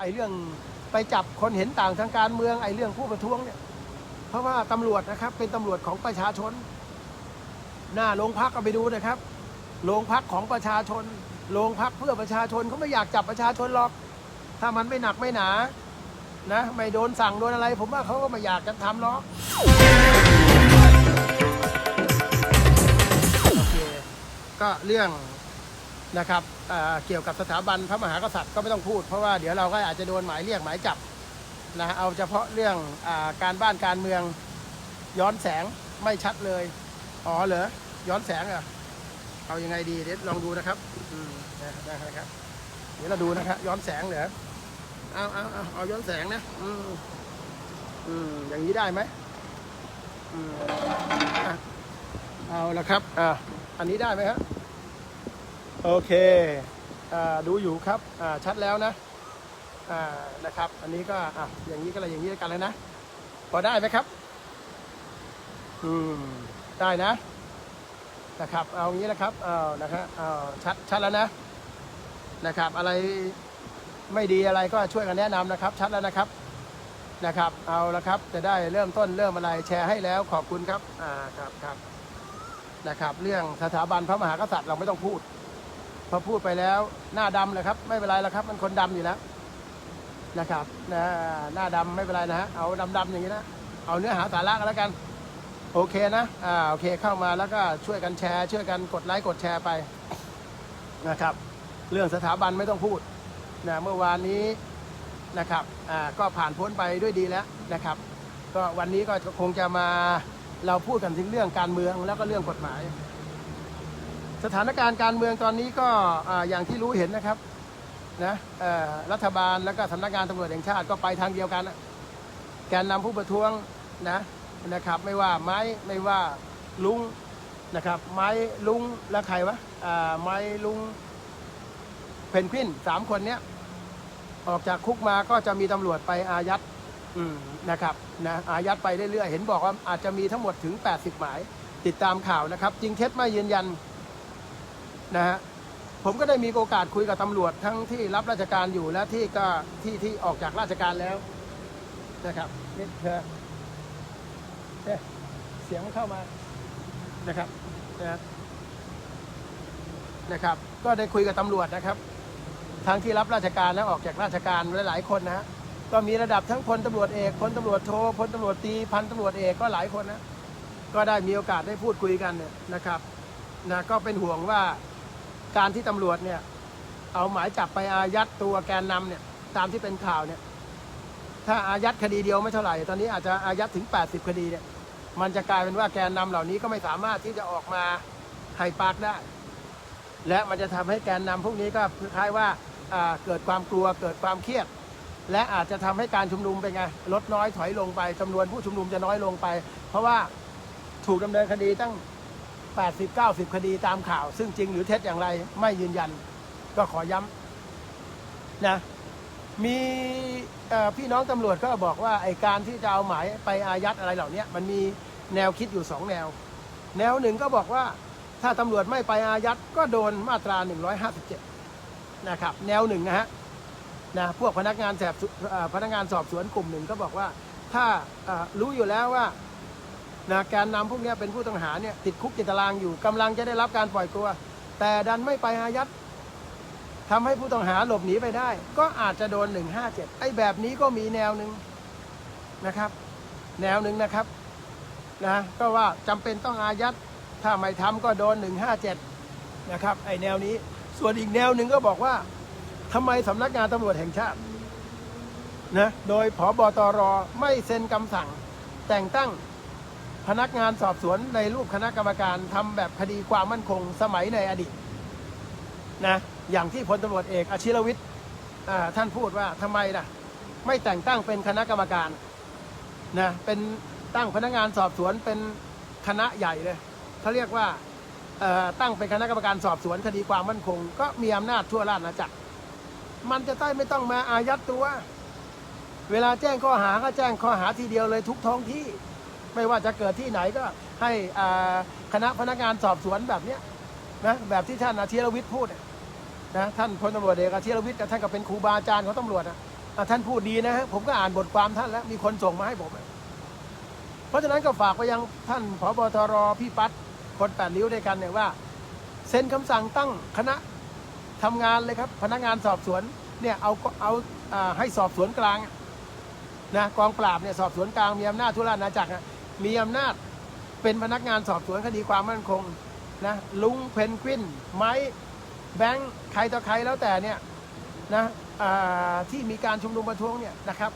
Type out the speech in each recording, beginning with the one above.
ไอ้เรื่องไปจับคนเห็นต่างทางการเมืองไอ้เรื่องผู้ประท้วงเนี่ย เพราะว่าตำรวจนะครับ เป็นตำรวจของประชาชน หน้าโรงพักก็ไปดูนะครับโรงพักของประชาชนโรงพักเพื่อประชาชนเขาไม่อยากจับประชาชนหรอก ถ้ามันไม่หนักไม่หนา นะ ไม่โดนสั่งโดนอะไร ผมว่าเขาก็ไม่อยากจะทำหรอกโอเคก็เรื่องนะครับ เอ่อเกี่ยวกับสถาบันพระมหากษัตริย์ก็ไม่ต้องพูด เพราะว่าเดี๋ยวเราก็อาจจะโดนหมายเรียกหมายจับนะเอาเฉพาะเรื่องอาการบ้านการเมืองย้อนแสงไม่ชัดเลย อ๋อเหรอย้อนแสงเหรอเอายังไงดีเดี๋ยวลองดูนะครับอืมนะครับ เดี๋ยวเราดูนะครับย้อนแสงเหรอเอาเอาเอาเอาย้อนแสงนะอืมอืมอย่างนี้ได้ไหมอืมอะเอาละครับอ่าอันนี้ได้ไหมครับ โอเคอดูอยู่ครับชัดแล้วนะนะครับ อันนี้ก็อะอย่างนี้ก็อะไรอย่างนี้กันแล้วนะ พอได้ไหมครับ อืม ได้นะ นะครับ เอางี้นะครับ เอานะครับเอาชัดชัดแล้วนะ นะครับ อะไรไม่ดีอะไรก็ช่วยกันแนะนำนะครับ ชัดแล้วนะครับ นะครับ เอาละครับ จะได้เริ่มต้นเริ่มอะไรแชร์ให้แล้วขอบคุณครับ อ่า ครับครับนะครับ เรื่องสถาบันพระมหากษัตริย์เราไม่ต้องพูด พอพูดไปแล้วหน้าดำเลยครับ ไม่เป็นไรแล้วครับ มันคนดำอยู่แล้วนะครับนะหน้าดำไม่เป็นไรนะฮะเอาดำๆอย่างนี้นะเอาเนื้อหาสาระกันแล้วกัน โอเคนะอ่าโอเคเข้ามาแล้วก็ช่วยกันแชร์ ช่วยกันกดไลค์กดแชร์ไปนะครับ เรื่องสถาบันไม่ต้องพูดนะเมื่อวานนี้นะครับอ่าก็ผ่านพ้นไปด้วยดีแล้วนะครับ ก็วันนี้ก็คงจะมาเราพูดกันถึงเรื่องการเมืองแล้วก็เรื่องกฎหมาย สถานการณ์การเมืองตอนนี้ก็อย่างที่รู้เห็นนะครับนะรัฐบาลแล้วก็สำนักงานตำรวจแห่งชาติก็ไปทางเดียวกันแกนนำผู้ประท้วงนะนะครับ ไม่ว่าไม้ไม่ว่าลุงนะครับ ไม้ลุงและใครวะไม้ลุงเพนกวินสามคนเนี้ยออกจากคุกมาก็จะมีตำรวจไปอายัดนะครับนะอายัดไปเรื่อยๆ เห็นบอกว่าอาจจะมีทั้งหมดถึง 80 หมาย ติดตามข่าวนะครับ จริงเท็จไม่ยืนยัน นะฮะผมก็ได้มีโอกาสคุยกับตำรวจทั้งที่รับราชการอยู่และที่ก็ที่ที่ออกจากราชการแล้วนะครับนี่เธอเสียงมันเข้ามานะครับนะนะครับ ก็ได้คุยกับตำรวจนะครับ ทั้งที่รับราชการและออกจากราชการหลายๆคนนะฮะก็มีระดับทั้งพลตำรวจเอกพลตำรวจโทพลตำรวจตรีพันตำรวจเอกก็หลายคนนะก็ได้มีโอกาสได้พูดคุยกันเนี่ยนะครับนะก็เป็นห่วงว่า การที่ตำรวจเนี่ย เอาหมายจับไปอายัดตัวแกนนำเนี่ย ตามที่เป็นข่าวเนี่ย ถ้าอายัดคดีเดียวไม่เท่าไหร่ ตอนนี้อาจจะอายัดถึง 80 คดีเนี่ย มันจะกลายเป็นว่าแกนนำเหล่านี้ก็ไม่สามารถที่จะออกมาให้ปากได้ และมันจะทำให้แกนนำพวกนี้ก็คล้ายว่าอ่าเกิดความกลัวเกิดความเครียด และอาจจะทำให้การชุมนุมเป็นไงลดน้อยถอยลงไปจำนวนผู้ชุมนุมจะน้อยลงไป เพราะว่าถูกดำเนินคดีตั้ง 80 90 คดีตามข่าว ซึ่งจริงหรือเท็จอย่างไรไม่ยืนยัน ก็ขอย้ำนะมีพี่น้องตำรวจก็บอกว่าไอการที่จะเอาหมายไปอายัดอะไรเหล่านี้มันมีแนวคิดอยู่สองแนว แนวหนึ่งก็บอกว่าถ้าตำรวจไม่ไปอายัดก็โดนมาตรา 157 นะครับ แนวหนึ่งนะฮะนะพวกพนักงานแสบพนักงานสอบสวนกลุ่มหนึ่งก็บอกว่า ถ้ารู้อยู่แล้วว่า นะแการนำพวกนี้เป็นผู้ต้องหาเนี่ยติดคุกติดตารางอยู่กำลังจะได้รับการปล่อยตัว แต่ดันไม่ไปอายัดทำให้ผู้ต้องหาหลบหนีไปได้ ก็อาจจะโดน 157 ไอ้แบบนี้ก็มีแนวหนึ่งนะครับ แนวหนึ่งนะครับนะก็ว่าจำเป็นต้องอายัดถ้าไม่ทำก็โดน 157 นะครับ ไอ้แนวนี้ส่วนอีกแนวหนึ่งก็บอกว่าทำไมสำนักงานตำรวจแห่งชาตินะโดยผบตรไม่เซ็นคำสั่งแต่งตั้ง พนักงานสอบสวนในรูปคณะกรรมการทำแบบคดีความมั่นคงสมัยในอดีตนะอย่างที่พลตำรวจเอกอาชิรวิทย์ท่านพูดว่าทำไมนะไม่แต่งตั้งเป็นคณะกรรมการนะเป็นตั้งพนักงานสอบสวนเป็นคณะใหญ่เลยเขาเรียกว่าตั้งเป็นคณะกรรมการสอบสวนคดีความมั่นคง ก็มีอำนาจทั่วราชอาณาจักร มันจะได้ไม่ต้องมาอายัดตัว เวลาแจ้งข้อหาก็แจ้งข้อหาทีเดียวเลยทุกท้องที่ ไม่ว่าจะเกิดที่ไหนก็ให้คณะพนักงานสอบสวนแบบเนี้ยนะแบบที่ท่านอาชีรวิทย์พูดนะท่านพลตำรวจเอกอาชีรวิทย์กับท่านก็เป็นครูบาอาจารย์ของตำรวจนะท่านพูดดีนะฮะผมก็อ่านบทความท่านแล้วมีคนส่งมาให้ผม เพราะฉะนั้นก็ฝากไปยังท่านผบตรพี่ปัดคนแปดริ้วด้วยกันเนี่ยว่าเซ็นคำสั่งตั้งคณะทำงานเลยครับ พนักงานสอบสวนเนี่ยเอาเอาอ่าให้สอบสวนกลางนะกองปราบเนี่ยสอบสวนกลางมีอำนาจทุราชอาณาจักรอะ มีอำนาจเป็นพนักงานสอบสวนคดีความมั่นคงนะลุงเพนกวินไม้แบงค์ใครต่อใครแล้วแต่เนี่ยนะที่มีการชุมนุมประท้วงเนี่ยนะครับ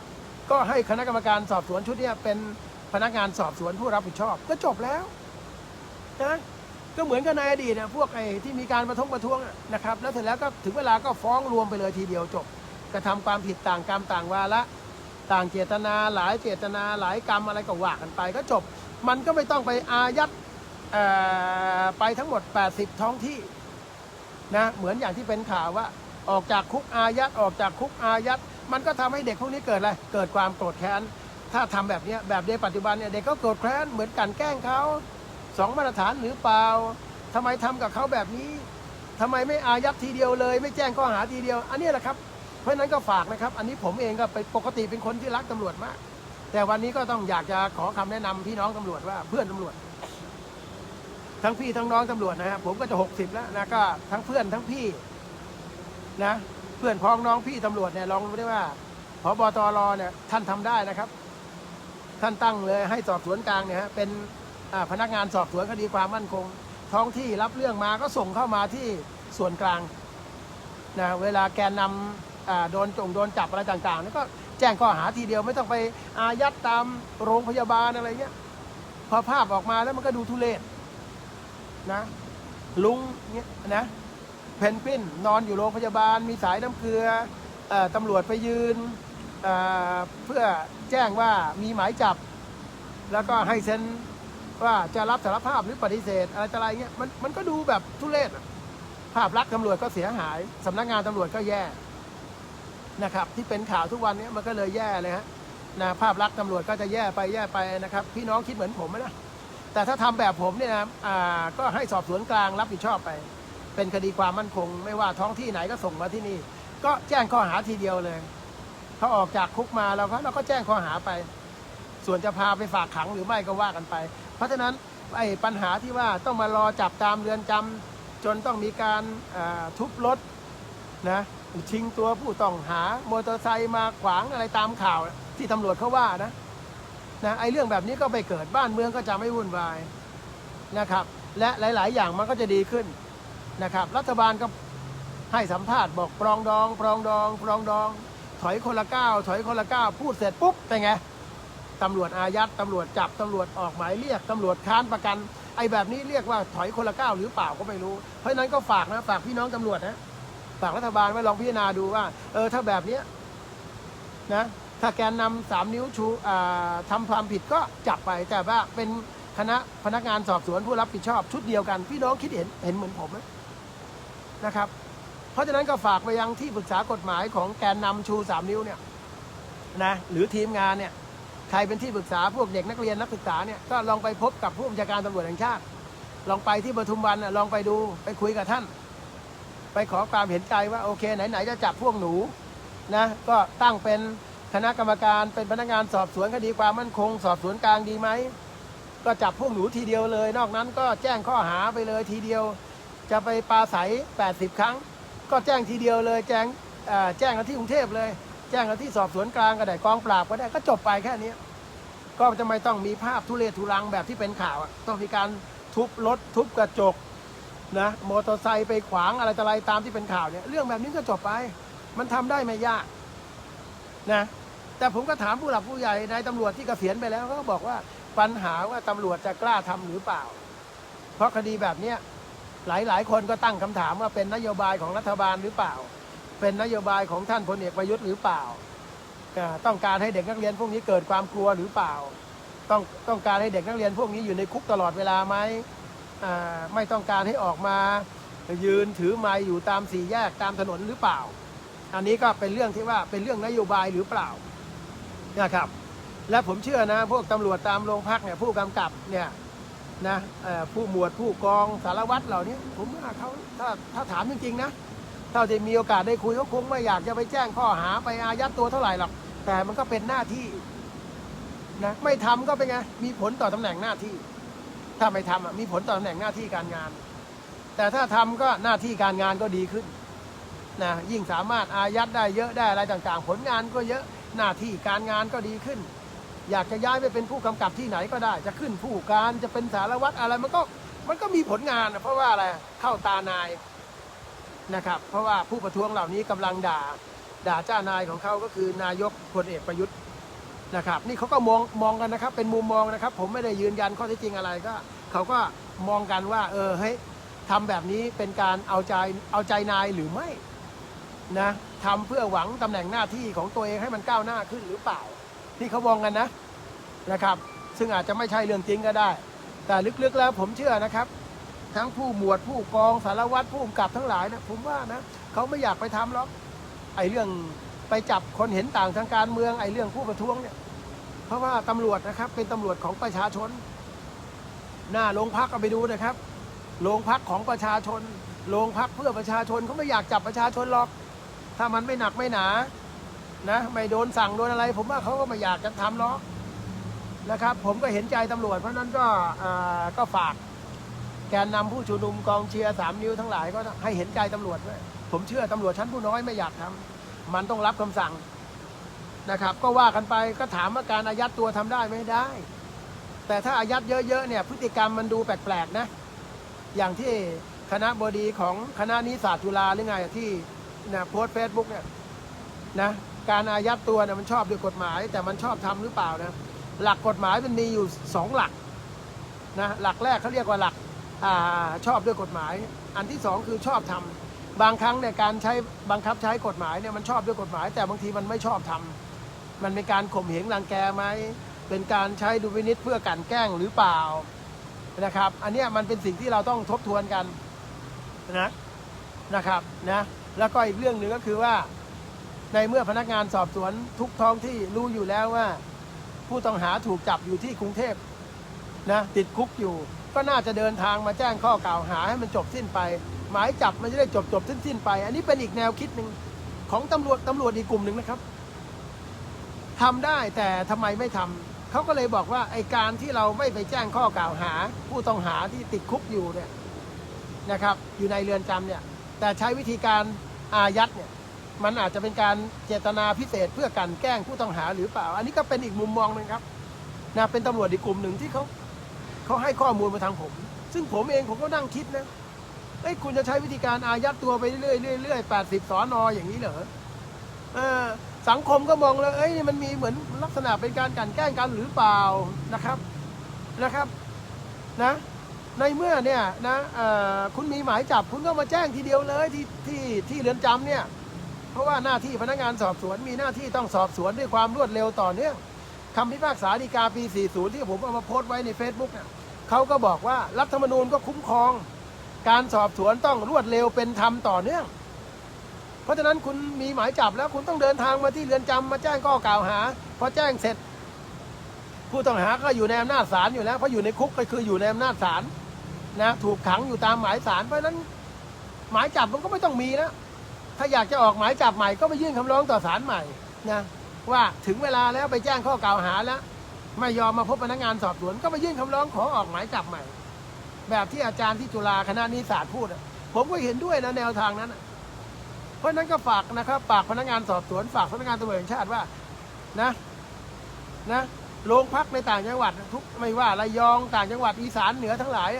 ก็ให้คณะกรรมการสอบสวนชุดเนี้เป็นพนักงานสอบสวนผู้รับผิดชอบ ก็จบแล้วนะก็เหมือนกับในอดีตนะพวกไอ้ที่มีการประท้วงประท้วงนะครับ แล้วเสร็จแล้วก็ถึงเวลาก็ฟ้องรวมไปเลยทีเดียวจบกระทำความผิดต่างกรรมต่างวาระ ต่างเจตนาหลายเจตนาหลายกรรมอะไรก็ว่ากันไปก็จบ มันก็ไม่ต้องไปอายัดไปทั้งหมด 80 ท้องที่นะเหมือนอย่างที่เป็นข่าวว่า ออกจากคุกอายัดออกจากคุกอายัดมันก็ทำให้เด็กพวกนี้เกิดอะไรเกิดความโกรธแค้นถ้าทำแบบนี้แบบในปัจจุบันเนี่ยเด็กก็โกรธแค้นเหมือนกันแกล้งเขาสองมาตรฐานหรือเปล่าทำไมทำกับเขาแบบนี้ทำไมไม่อายัดทีเดียวเลย ไม่แจ้งข้อหาทีเดียว อันนี้แหละครับ เพราะฉะนั้นก็ฝากนะครับ อันนี้ผมเองก็เป็นปกติเป็นคนที่รักตำรวจมาก แต่วันนี้ก็ต้องอยากจะขอคำแนะนำพี่น้องตำรวจว่าเพื่อนตำรวจ ทั้งพี่ทั้งน้องตำรวจนะฮะผมก็จะหกสิบแล้วนะก็ทั้งเพื่อนทั้งพี่นะ เพื่อนพ้องน้องพี่ตำรวจเนี่ยลองดูได้ว่าพบตรเนี่ยท่านทำได้นะครับ ท่านตั้งเลยให้สอบสวนกลางเนี่ยฮะเป็นพนักงานสอบสวนคดีความมั่นคง ท้องที่รับเรื่องมาก็ส่งเข้ามาที่ส่วนกลางนะเวลาแกนนำ อ่าโดนจงโดนจับอะไรต่างๆนี่ก็แจ้งข้อหาทีเดียวไม่ต้องไปอายัดตามโรงพยาบาลอะไรเงี้ยพอภาพออกมาแล้วมันก็ดูทุเรศนะ ลุงเนี่ยนะเพนกวินนอนอยู่โรงพยาบาล มีสายน้ำเกลืออตำรวจไปยืนเเพื่อแจ้งว่ามีหมายจับ แล้วก็ให้เซ็นว่าจะรับสารภาพหรือปฏิเสธอะไรอะไรเงี้ยมันมันก็ดูแบบทุเรศภาพลักษณ์ตำรวจก็เสียหายสำนักงานตำรวจก็แย่ นะครับที่เป็นข่าวทุกวันนี้มันก็เลยแย่เลยฮะนะภาพลักษณ์ตำรวจก็จะแย่ไปแย่ไปนะครับพี่น้องคิดเหมือนผมไหมนะแต่ถ้าทำแบบผมเนี่ยนะอ่าก็ให้สอบสวนกลางรับผิดชอบไป เป็นคดีความมั่นคง ไม่ว่าท้องที่ไหนก็ส่งมาที่นี่ ก็แจ้งข้อหาทีเดียวเลยเขาออกจากคุกมาเราก็เราก็แจ้งข้อหาไป ส่วนจะพาไปฝากขังหรือไม่ก็ว่ากันไป เพราะฉะนั้นไอ้ปัญหาที่ว่าต้องมารอจับตามเรือนจำจนต้องมีการทุบรถนะ ชิงตัวผู้ต้องหามอเตอร์ไซค์มาขวางอะไรตามข่าว ที่ตำรวจเขาว่านะนะไอ้เรื่องแบบนี้ก็ไปเกิดบ้านเมืองก็จะไม่วุ่นวายนะครับ และหลาย ๆ อย่างมันก็จะดีขึ้นนะครับ รัฐบาลก็ให้สัมภาษณ์บอกปรองดองปรองดองปรองดอง ถอยคนละก้าวถอยคนละก้าวพูดเสร็จปุ๊บเป็นไงตำรวจอายัดตำรวจจับตำรวจออกหมายเรียกตำรวจค้านประกัน ไอ้แบบนี้เรียกว่าถอยคนละก้าวหรือเปล่าก็ไม่รู้ เพราะฉะนั้นก็ฝากนะฝากพี่น้องตำรวจนะ ฝากรัฐบาลไว้ลองพิจารณาดูว่า เออถ้าแบบเนี้ยนะถ้าแกนนำสามนิ้วชูอ่าทำความผิดก็จับไป แต่ว่าเป็นคณะพนักงานสอบสวนผู้รับผิดชอบชุดเดียวกัน พี่น้องคิดเห็นเห็นเหมือนผมไหมนะครับ เพราะฉะนั้นก็ฝากไปยังที่ปรึกษากฎหมายของแกนนำชูสามนิ้วเนี่ยนะหรือทีมงานเนี่ยใครเป็นที่ปรึกษาพวกเด็กนักเรียนนักศึกษาเนี่ยก็ลองไปพบกับผู้บัญชาการตำรวจแห่งชาติ ลองไปที่ปทุมวันน่ะลองไปดูไปคุยกับท่าน ไปขอความเห็นใจว่าโอเคไหนๆจะจับพวกหนูนะก็ตั้งเป็นคณะกรรมการเป็นพนักงานสอบสวนคดีความมั่นคง สอบสวนกลางดีไหมก็จับพวกหนูทีเดียวเลย นอกนั้นก็แจ้งข้อหาไปเลยทีเดียว จะไปปราศัย80 ครั้ง ก็แจ้งทีเดียวเลย แจ้งอ่อแจ้งกันที่กรุงเทพเลย แจ้งกันที่สอบสวนกลางก็ได้กองปราบก็ได้ก็จบไปแค่นี้ก็จะไม่ต้องมีภาพทุเรศทุรังแบบที่เป็นข่าวต้องมีการทุบรถทุบกระจก นะมอเตอร์ไซค์ไปขวางอะไรต่ออะไรตามที่เป็นข่าวเนี่ยเรื่องแบบนี้ก็จบไป มันทำได้ไม่ยากนะแต่ผมก็ถามผู้หลักผู้ใหญ่นายตำรวจที่เกษียณไปแล้วเขาก็บอกว่าปัญหาว่าตำรวจจะกล้าทำหรือเปล่า เพราะคดีแบบเนี้ยหลายๆ คนก็ตั้งคำถามว่าเป็นนโยบายของรัฐบาลหรือเปล่า เป็นนโยบายของท่านพลเอกประยุทธ์หรือเปล่า ต้องการให้เด็กนักเรียนพวกนี้เกิดความกลัวหรือเปล่า ต้องต้องการให้เด็กนักเรียนพวกนี้อยู่ในคุกตลอดเวลาไหม ไม่ต้องการให้ออกมายืนถือไม้อยู่ตามสี่แยกตามถนนหรือเปล่า อันนี้ก็เป็นเรื่องที่ว่าเป็นเรื่องนโยบายหรือเปล่านะครับ และผมเชื่อนะพวกตำรวจตามโรงพักเนี่ยผู้กำกับเนี่ยนะผู้หมวดผู้กองสารวัตรเหล่านี้ผมว่าเขาถ้าถ้าถามจริงๆนะเท่าที่มีโอกาสได้คุยเขาคงไม่อยากจะไปแจ้งข้อหาไปอายัดตัวเท่าไหร่หรอกแต่มันก็เป็นหน้าที่นะไม่ทำก็เป็นไงมีผลต่อตำแหน่งหน้าที่ ถ้าไม่ทำมีผลต่อตำแหน่งหน้าที่การงาน แต่ถ้าทำก็หน้าที่การงานก็ดีขึ้นนะยิ่งสามารถอายัดได้เยอะได้อะไรต่างๆ ผลงานก็เยอะหน้าที่การงานก็ดีขึ้น อยากจะย้ายไปเป็นผู้กำกับที่ไหนก็ได้ จะขึ้นผู้การจะเป็นสารวัตรอะไรมันก็มันก็มีผลงานเพราะว่าอะไรเข้าตานายนะครับ เพราะว่าผู้ประท้วงเหล่านี้กำลังด่าด่าเจ้านายของเขาก็คือนายกพลเอกประยุทธ์ นะครับนี่เขาก็มองมองกันนะครับ เป็นมุมมองนะครับ ผมไม่ได้ยืนยันข้อเท็จจริงอะไรก็เขาก็มองกันว่า เออเฮ้ยทำแบบนี้เป็นการเอาใจเอาใจนายหรือไม่นะทำเพื่อหวังตำแหน่งหน้าที่ของตัวเองให้มันก้าวหน้าขึ้นหรือเปล่าที่เขามองกันนะนะครับ ซึ่งอาจจะไม่ใช่เรื่องจริงก็ได้ แต่ลึกๆแล้วผมเชื่อนะครับ ทั้งผู้หมวดผู้กองสารวัตรผู้กำกับทั้งหลายนะผมว่านะเขาไม่อยากไปทำหรอกไอ้เรื่องไปจับคนเห็นต่างทางการเมืองไอ้เรื่องผู้ประท้วงเนี่ย เพราะว่าตำรวจนะครับเป็นตำรวจของประชาชน หน้าโรงพักก็ไปดูนะครับโรงพักของประชาชนโรงพักเพื่อประชาชนเขาไม่อยากจับประชาชนหรอก ถ้ามันไม่หนักไม่หนานะไม่โดนสั่งโดนอะไร ผมว่าเขาก็ไม่อยากจะทำหรอกนะครับ ผมก็เห็นใจตำรวจเพราะนั้นก็อ่าก็ฝากแกนนำผู้ชุมนุมกองเชียร์สามนิ้วทั้งหลายก็ให้เห็นใจตำรวจด้วยผมเชื่อตำรวจชั้นผู้น้อยไม่อยากทำมันต้องรับคำสั่ง นะครับ ก็ว่ากันไปก็ถามว่าการอายัดตัวทำได้ไหมได้ แต่ถ้าอายัดเยอะๆเนี่ยพฤติกรรมมันดูแปลกๆนะ อย่างที่คณะบดีของคณะนิสสาสตร์จุฬาหรือไงที่นะโพสเฟซบุ๊กเนี่ยนะการอายัดตัวเนี่ยมันชอบด้วยกฎหมาย แต่มันชอบทำหรือเปล่านะหลักกฎหมายมันมีอยู่สองหลักนะหลักแรกเขาเรียกว่าหลักอชอบด้วยกฎหมาย อันที่สองคือชอบทำบางครั้งเนี่ยการใช้บังคับใช้กฎหมายเนี่ยมันชอบด้วยกฎหมาย แต่บางทีมันไม่ชอบทำ มันเป็นการข่มเหงรังแกไหม เป็นการใช้ดุลพินิษเพื่อกลันแกล้งหรือเปล่านะครับ อันนี้มันเป็นสิ่งที่เราต้องทบทวนกันนะนะครับนะแล้วก็อีกเรื่องหนึ่งก็คือว่า ในเมื่อพนักงานสอบสวนทุกท้องที่รู้อยู่แล้วว่า ผู้ต้องหาถูกจับอยู่ที่กรุงเทพนะติดคุกอยู่ ก็น่าจะเดินทางมาแจ้งข้อกล่าวหาให้มันจบสิ้นไป หมายจับมันจะได้จบจบสิ้นสิ้นไป อันนี้เป็นอีกแนวคิดหนึ่งของตำรวจตำรวจอีกกลุ่มหนึ่งนะครับ ทำได้แต่ทำไมไม่ทำเขาก็เลยบอกว่าไอการที่เราไม่ไปแจ้งข้อกล่าวหา ผู้ต้องหาที่ติดคุกอยู่เนี่ยนะครับ อยู่ในเรือนจำเนี่ย แต่ใช้วิธีการอายัดเนี่ย มันอาจจะเป็นการเจตนาพิเศษเพื่อกลันแกล้งผู้ต้องหาหรือเปล่า อันนี้ก็เป็นอีกมุมมองหนึ่งครับนะเป็นตำรวจอีกกลุ่มหนึ่งที่เขาเขาให้ข้อมูลมาทางผม ซึ่งผมเองผมก็นั่งคิดนะเอ้คุณจะใช้วิธีการอายัดตัวไปเรื่อยๆเรื่อยๆแปดสิบสอนออย่างนี้เหรอเออ สังคมก็มองแล้วเอ้ยนี่มันมีเหมือนลักษณะเป็นการกลันแกล้งกันหรือเปล่านะครับนะครับนะในเมื่อเนี่ยนะคุณมีหมายจับคุณก็มาแจ้งทีเดียวเลยที่ที่ที่เรือนจำเนี่ยเพราะว่าหน้าที่พนักงานสอบสวนมีหน้าที่ต้องสอบสวนด้วยความรวดเร็วต่อเนื่องคำพิพากษาฎีกาปี 40 ที่ผมเอามาโพสต์ไว้ใน Facebook เนี่ยเขาก็บอกว่ารัฐธรรมนูญก็คุ้มครอง การสอบสวนต้องรวดเร็วเป็นธรรมต่อเนื่อง เพราะฉะนั้นคุณมีหมายจับแล้วคุณต้องเดินทางมาที่เรือนจำมาแจ้งข้อกล่าวหาพอแจ้งเสร็จ ผู้ต้องหาก็อยู่ในอำนาจศาลอยู่แล้วเพราะอยู่ในคุกก็คืออยู่ในอำนาจศาลนะถูกขังอยู่ตามหมายศาลเพราะฉะนั้นหมายจับมันก็ไม่ต้องมีแล้วถ้าอยากจะออกหมายจับใหม่ก็ไปยื่นคำร้องต่อศาลใหม่นะว่าถึงเวลาแล้วไปแจ้งข้อกล่าวหาแล้ว ไม่ยอมมาพบพนักงานสอบสวนก็ไปยื่นคำร้องขอออกหมายจับใหม่ แบบที่อาจารย์ที่จุฬาคณะนิสสาสตพูดผมก็เห็นด้วยนะแนวทางนั้นะ ราะฉะนั้นก็ฝากนะครับฝากพนักงานสอบสวนฝากพนักงานตำรวจแห่งชาติว่านะนะโรงพักในต่างจังหวัดทุกไม่ว่าระยองต่างจังหวัดอีสานเหนือทั้งหลาย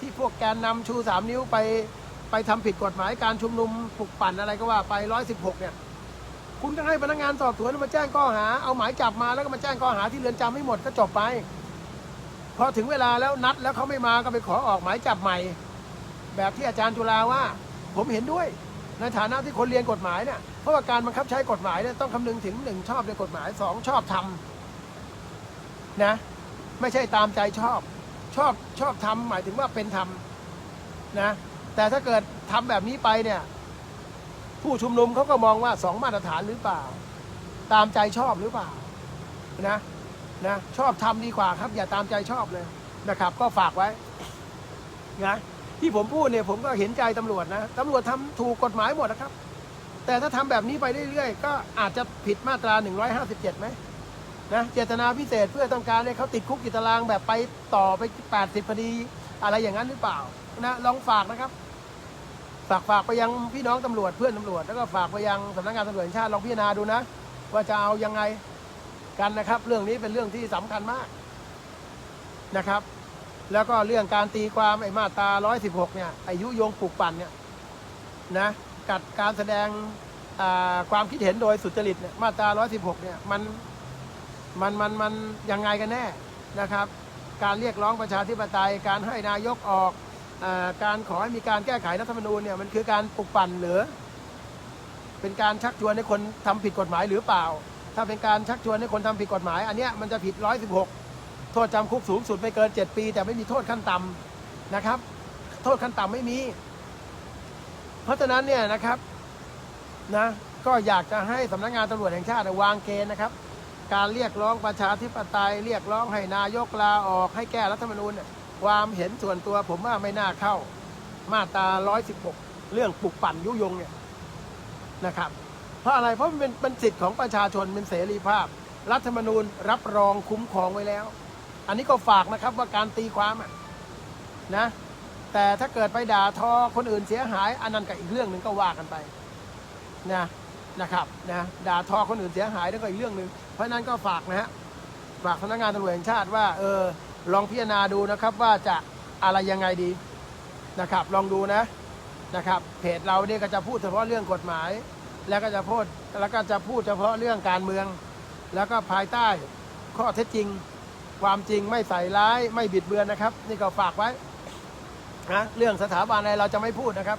ที่พวกแกนนำชูสามนิ้วไปไปทำผิดกฎหมายการชุมนุมปลุกปั่นอะไรก็ว่าไปร้อยสิบหกเนี่ยคุณก็ให้พนักงานสอบสวนมาแจ้งข้อหาเอาหมายจับมาแล้วก็มาแจ้งข้อหาที่เรือนจำให้หมดก็จบไปพอถึงเวลาแล้วนัดแล้วเขาไม่มาก็ไปขอออกหมายจับใหม่ แบบที่อาจารย์จุฬาว่า ผมเห็นด้วย ในฐานะที่คนเรียนกฎหมายเนี่ยเพราะว่าการบังคับใช้กฎหมายเนี่ยต้องคำนึงถึงหนึ่งชอบในกฎหมายสองชอบทำนะไม่ใช่ตามใจชอบ ชอบชอบทำหมายถึงว่าเป็นธรรมนะแต่ถ้าเกิดทำแบบนี้ไปเนี่ยผู้ชุมนุมเขาก็มองว่าสองมาตรฐานหรือเปล่า ตามใจชอบหรือเปล่านะนะชอบทำดีกว่าครับ อย่าตามใจชอบเลยนะครับ ก็ฝากไว้นะ ที่ผมพูดเนี่ยผมก็เห็นใจตำรวจนะตำรวจทำถูกกฎหมายหมดนะครับ แต่ถ้าทำแบบนี้ไปเรื่อยๆ ก็อาจจะผิดมาตรา 157ไหมนะเจตนาพิเศษเพื่อต้องการให้เขาติดคุกติตารางแบบไปต่อไป 80คดีอะไรอย่างนั้นหรือเปล่านะลองฝากนะครับ ฝากฝากไปยังพี่น้องตำรวจเพื่อนตำรวจ แล้วก็ฝากไปยังสำนักงานตำรวจแห่งชาติลองพิจารณาดูนะ ว่าจะเอายังไงกันนะครับ เรื่องนี้เป็นเรื่องที่สำคัญมากนะครับ แล้วก็เรื่องการตีความไอ้มาตรา 116 เนี่ยอายุโยงปลูกปั่นเนี่ยนะกัดการแสดงความคิดเห็นโดยสุจริตเนี่ยมาตรา 116 เนี่ยมันมันมันมันยังไงกันแน่นะครับ การเรียกร้องประชาธิปไตย การให้นายกออกอการขอให้มีการแก้ไขรัฐธรรมนูญเนี่ยมันคือการปลุกปั่นหรือ เป็นการชักชวนให้คนทำผิดกฎหมายหรือเปล่า ถ้าเป็นการชักชวนให้คนทำผิดกฎหมาย อันเนี้ยมันจะผิด 116 โทษจำคุกสูงสุดไม่เกิน 7 ปี แต่ไม่มีโทษขั้นต่ำนะครับ โทษขั้นต่ำไม่มี เพราะฉะนั้นเนี่ยนะครับนะก็อยากจะให้สำนักงานตำรวจแห่งชาติวางเกณฑ์นะครับ การเรียกร้องประชาธิปไตย เรียกร้องให้นายกลาออกให้แก้รัฐธรรมนูญเนี่ยความเห็นส่วนตัวผมว่าไม่น่าเข้า มาตรา 116 เรื่องปลุกปั่นยุยงเนี่ยนะครับ เพราะอะไรเพราะมันเป็นเป็นสิทธิ์ของประชาชนเป็นเสรีภาพ รัฐธรรมนูญรับรองคุ้มครองไว้แล้ว อันนี้ก็ฝากนะครับว่าการตีความะนะ แต่ถ้าเกิดไปด่าทอคนอื่นเสียหาย อันนั้นก็อีกเรื่องหนึ่งก็ว่ากันไปนะนะครับนะด่าทอคนอื่นเสียหายนั่นก็อีกเรื่องหนึ่งเพราะฉะนั้นก็ฝากนะฮะฝากพนักงานตำรวจแห่งชาติว่าเออลองพิจารณาดูนะครับว่าจะอะไรยังไงดีนะครับ ลองดูนะนะครับเพจเราเนี่ยก็จะพูดเฉพาะเรื่องกฎหมาย แล้วก็จะพูดแล้วก็จะพูดเฉพาะเรื่องการเมือง แล้วก็ภายใต้ข้อเท็จจริง ความจริงไม่ใส่ร้ายไม่บิดเบือนนะครับ นี่ก็ฝากไว้นะเรื่องสถาบันอะไรเราจะไม่พูดนะครับ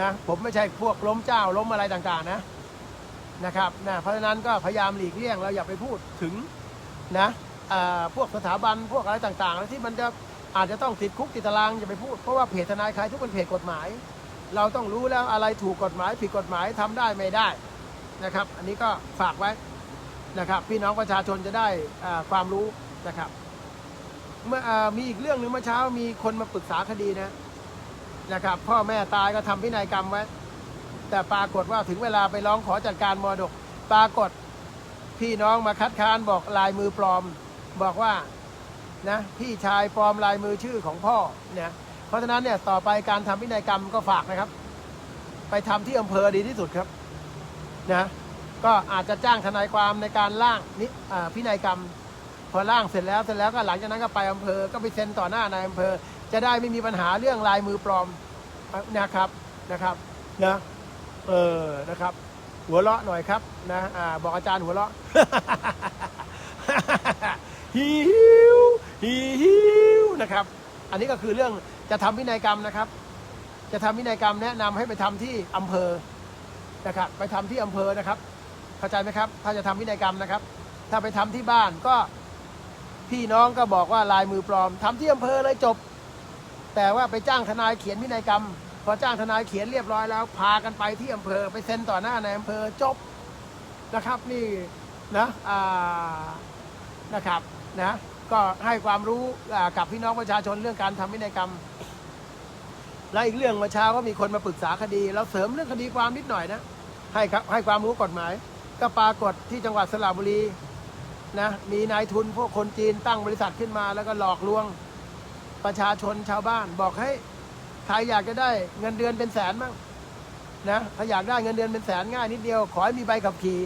นะผมไม่ใช่พวกล้มเจ้าล้มอะไรต่างๆนะนะครับนะเพราะฉะนั้นก็พยายามหลีกเลี่ยงเราอย่าไปพูดถึงนะพวกสถาบันพวกอะไรต่างๆแล้วที่มันจะอาจจะต้องติดคุกติดตารางอย่าไปพูดเพราะว่าเพจทนายใครทุกคนเพจกฎหมาย เราต้องรู้แล้วอะไรถูกกฎหมายผิดกฎหมายทำได้ไม่ได้นะครับ อันนี้ก็ฝากไว้นะครับ พี่น้องประชาชนจะได้ความรู้ นะครับเมื่ออมีอีกเรื่องหนึ่งเมื่อเช้ามีคนมาปรึกษาคดีนะนะครับ พ่อแม่ตายก็ทำพินัยกรรมไว้แต่ปรากฏว่าถึงเวลาไปร้องขอจัดการมรดก ปรากฏพี่น้องมาคัดค้านบอกลายมือปลอม บอกว่านะพี่ชายปลอมลายมือชื่อของพ่อเนี่ยเพราะฉะนั้นเนี่ยต่อไปการทำพินัยกรรมก็ฝากนะครับ ไปทำที่อำเภอดีที่สุดครับนะก็อาจจะจ้างทนายความในการร่างนิอ่าพินัยกรรม พอร่างเสร็จแล้วเสร็จแล้วก็หลังจากนั้นก็ไปอำเภอ ก็ไปเซ็นต่อหน้านายอำเภอ จะได้ไม่มีปัญหาเรื่องลายมือปลอมนะครับนะครับนะเออนะครับ หัวเราะหน่อยครับนะอ่าบอกอาจารย์หัวเราะฮิวฮิวนะครับ อันนี้ก็คือเรื่องจะทำพินัยกรรมนะครับ จะทำพินัยกรรมแนะนำให้ไปทำที่อำเภอนะครับไปทำที่อำเภอนะครับ เข้าใจไหมครับ ถ้าจะทำพินัยกรรมนะครับ ถ้าไปทำที่บ้านก็ พี่น้องก็บอกว่าลายมือปลอมทำที่อำเภอเลยจบ แต่ว่าไปจ้างทนายเขียนพินัยกรรม พอจ้างทนายเขียนเรียบร้อยแล้ว พากันไปที่อำเภอไปเซ็นต่อหน้าในอำเภอจบนะครับนี่นะอ่านะครับนะก็ให้ความรู้กับพี่น้องประชาชนเรื่องการทำพินัยกรรม และอีกเรื่องเมื่อเช้าก็มีคนมาปรึกษาคดีแล้วเสริมเรื่องคดีความนิดหน่อยนะให้ครับให้ความรู้กฎหมาย ก็ปรากฏที่จังหวัดสระบุรี นะมีนายทุนพวกคนจีนตั้งบริษัทขึ้นมา แล้วก็หลอกลวงประชาชนชาวบ้าน บอกให้ใครอยากจะได้เงินเดือนเป็นแสนบ้างนะถ้าอยากได้เงินเดือนเป็นแสนง่ายนิดเดียว ขอให้มีใบขับขี่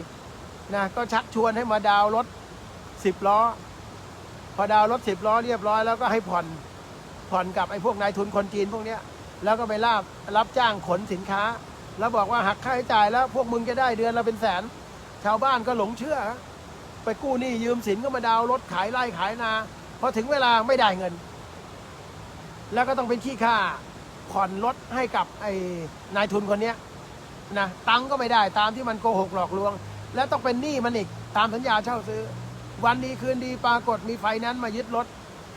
นะก็ชักชวนให้มาดาวรถสิบล้อ พอดาวรถสิบล้อเรียบร้อยแล้วก็ให้ผ่อนผ่อนกับไอ้พวกนายทุนคนจีนพวกเนี้ยแล้วก็ไปรับรับจ้างขนสินค้า แล้วบอกว่าหักค่าใช้จ่ายแล้วพวกมึงจะได้เดือนละเป็นแสน ชาวบ้านก็หลงเชื่อ ไปกู้หนี้ยืมสินก็มาดาวรถขายไร่ขายนาพอถึงเวลาไม่ได้เงิน แล้วก็ต้องเป็นขี้ค่าผ่อนรถให้กับไอ้นายทุนคนเนี้ยนะตังก็ไม่ได้ตามที่มันโกหกหลอกลวง แล้วต้องเป็นหนี้มันอีกตามสัญญาเช่าซื้อ วันดีคืนดีปรากฏมีไฟนนซ์มายึดรถ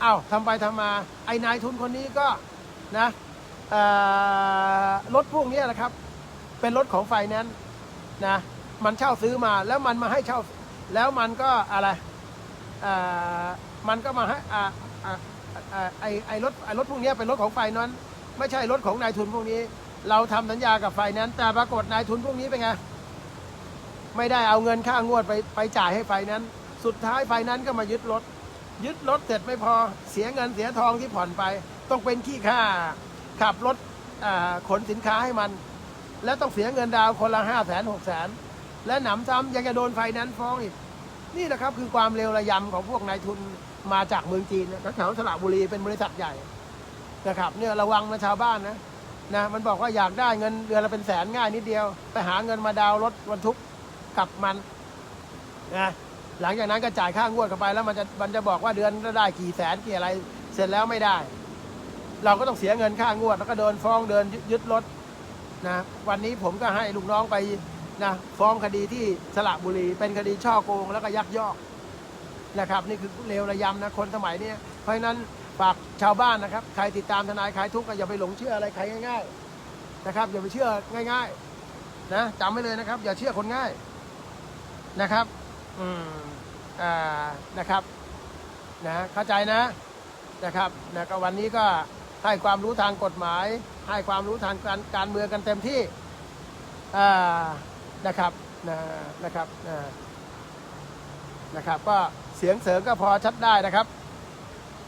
อ้าวทำไปทำมา ไอ้นายทุนคนนี้ก็นะรถพวกนี้นะครับ เป็นรถของไฟนนซ์นะมันเช่าซื้อมาแล้วมันมาให้เช่า แล้วมันก็อะไรอ่อมันก็มาให้อ่าอ่าอ่าไอไอรถไอรถพวกนี้เป็นรถของไฟนั้น ไม่ใช่รถของนายทุนพวกนี้ เราทำสัญญากับไฟนนซ์แต่ปรากฏนายทุนพวกนี้เป็นไงไม่ได้เอาเงินค่างวดไปไปจ่ายให้ไฟนนซ์สุดท้ายไฟนนซ์ก็มายึดรถ ยึดรถเสร็จไม่พอเสียเงินเสียทองที่ผ่อนไป ต้องเป็นขี้ค่าขับรถขนสินค้าให้มัน แล้วต้องเสียเงินดาวน์คนละห้าแสนหกแสน และหนำซ้ำยังจะโดนไฟนนซ์ฟ้องอีก นี่แหละครับคือความเลวระยำของพวกนายทุนมาจากเมืองจีนนะแถวสระบุรีเป็นบริษัทใหญ่นะครับเนี่ยระวังนะชาวบ้านนะนะมันบอกว่าอยากได้เงินเดือนละเป็นแสนง่ายนิดเดียว ไปหาเงินมาดาวรถบรรทุกกับมันนะหลังจากนั้นก็จ่ายค่างวดเข้าไปแล้วมันจะมันจะบอกว่าเดือนละได้กี่แสนกี่อะไร เสร็จแล้วไม่ได้ เราก็ต้องเสียเงินค่างวดแล้วก็โดนฟ้องเดินยึดรถนะวันนี้ผมก็ให้ลูกน้องไป นะฟ้องคดีที่สระบุรี เป็นคดีช่อโกงแล้วก็ยักยอกนะครับ นี่คือเลวระยำนะคนสมัยนี้เพราะฉะนั้นฝากชาวบ้านนะครับ ใครติดตามทนายคลายทุกข์ก็อย่าไปหลงเชื่ออะไรใครง่าย ๆนะครับ อย่าไปเชื่อง่าย ๆ นะจำไว้เลยนะครับ อย่าเชื่อคนง่ายนะครับ อืมอ่านะครับนะเข้าใจนะนะครับนะก็วันนี้ก็ให้ความรู้ทางกฎหมาย ให้ความรู้ทางการการเมืองกันเต็มที่อ่า นะครับนะนะครับนะนะครับก็เสียงเสริงก็พอชัดได้นะครับ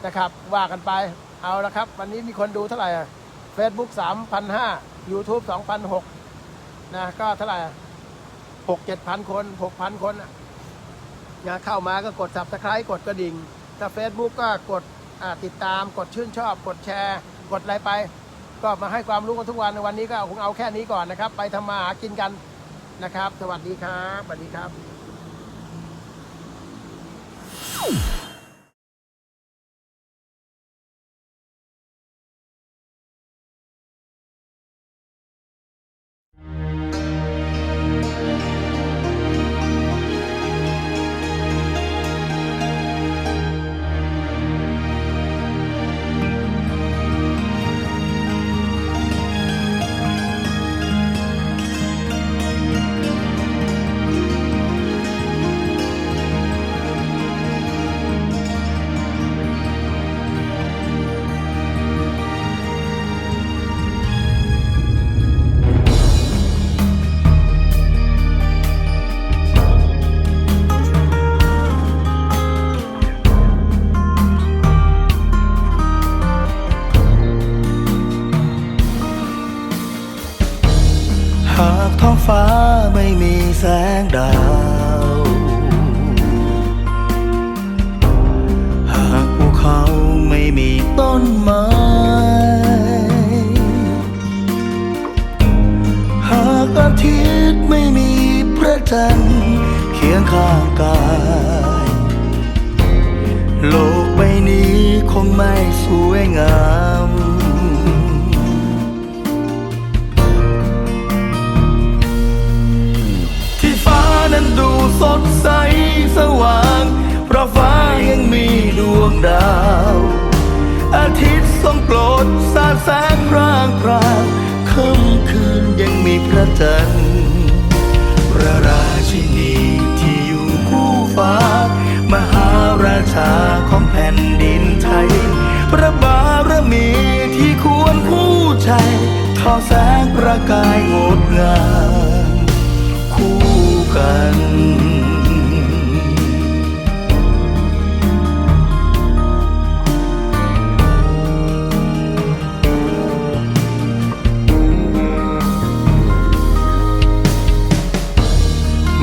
นะครับ ว่ากันไปเอาละครับ วันนี้มีคนดูเท่าไหร่เฟซบุ๊กสามพันห้ายูทูบสองพันหกนะก็เท่าไหร่หกเจ็ดพันคนหกพันคนนะเข้ามาก็กด subscribe กดกระดิ่งถ้า Facebook ก็กดติดตามกดชื่นชอบ กดแชร์ กดอะไรไป ก็มาให้ความรู้กันทุกวันในวันนี้ก็คงเอาแค่นี้ก่อนนะครับ ไปทำมาหากินกัน นะครับ สวัสดีครับสวัสดีครับ ไม่สวยงามที่ฟ้านั้นดูสดใสสว่าง เพราะฟ้ายังมีดวงดาว อาทิตย์ทรงโปรดสาดแสงพร่างพรางค่ำคืนยังมีพระจันทร์พระราชินีที่อยู่คู่ฟ้ามหาราชาของแผ่นดิน พระบารมีที่ควรคู่ใจทอแสงประกายงดงามคู่กัน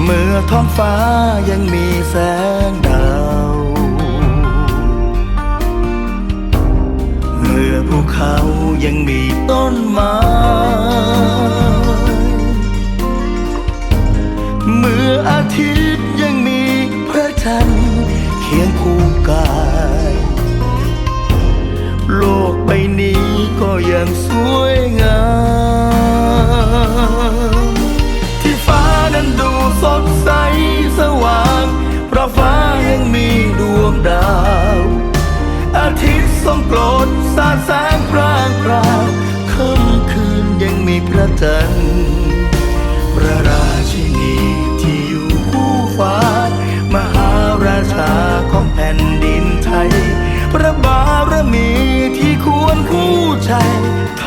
เมื่อท้องฟ้ายังมีแสง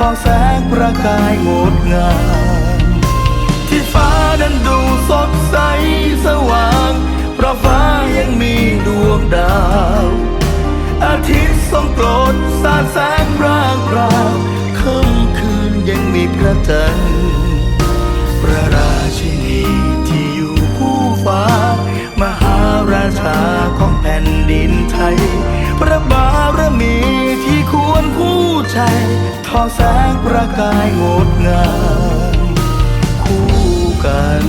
ทยพระแสงประกายงดงาม ที่ฟ้านั้นดูสดใสสว่าง เพราะฟ้ายังมีดวงดาว อาทิตย์ส่องโกรธสาดแสงร่างราวค่ำคืนยังมีพระจันทร์พระราชินีที่อยู่คู่ฟ้า มหาราชาของแผ่นดินไทย พระบารมีที่ค วรผู้ใจทอแสงประกายงดงามคู่กัน